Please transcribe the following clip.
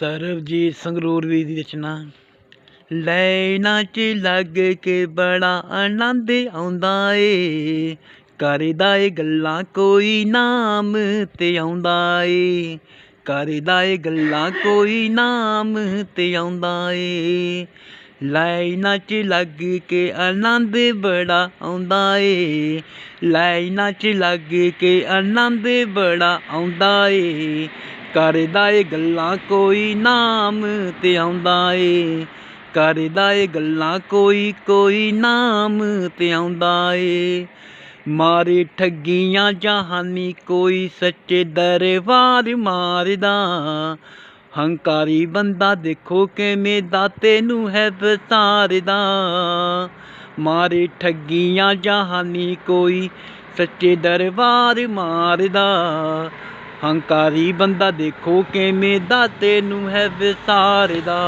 ਸਰਬਜੀਤ ਸੰਗਰੂਰ ਵੀ ਦੀ ਰਚਨਾ। ਲੈਣਾ ਚ ਲੱਗ ਕੇ ਬੜਾ ਆਨੰਦ ਆਉਂਦਾ ਏ। ਕਰਦਾ ਏ ਗੱਲਾਂ ਕੋਈ ਨਾਮ ਤੇ ਆਉਂਦਾ ਏ। ਕਰਦਾ ਏ ਗੱਲਾਂ ਕੋਈ ਨਾਮ ਤੇ ਆਉਂਦਾ ਏ। ਲਾਈਨਾਂ ਚ ਲੱਗ ਕੇ ਆਨੰਦ ਬੜਾ ਆਉਂਦਾ ਏ। ਲਾਈਨਾਂ ਚ ਲੱਗ ਕੇ ਆਨੰਦ ਬੜਾ ਆਉਂਦਾ ਏ। ਕਰਦਾ ਏ ਗੱਲਾਂ ਕੋਈ ਨਾਮ ਤੇ ਆਉਂਦਾ ਏ। ਕਰਦਾ ਏ ਗੱਲਾਂ ਕੋਈ ਕੋਈ ਨਾਮ ਤੇ ਆਉਂਦਾ ਏ। ਮਾਰੇ ਠੱਗੀਆਂ ਜਹਾਨੀ ਕੋਈ ਸੱਚੇ ਦਰਬਾਰ ਮਾਰਦਾ। ਹੰਕਾਰੀ ਬੰਦਾ ਦੇਖੋ ਕਿਵੇਂ ਦਾਤੇ ਨੂੰ ਹੈ ਵਸਾਰਦਾ। ਮਾਰੇ ਠੱਗੀਆਂ ਜਹਾਨੀ ਕੋਈ ਸੱਚੇ ਦਰਬਾਰ ਮਾਰਦਾ। ਹੰਕਾਰੀ ਬੰਦਾ ਦੇਖੋ ਕਿਵੇਂ ਦਾ ਤੈਨੂੰ ਹੈ ਵਿਸਾਰਦਾ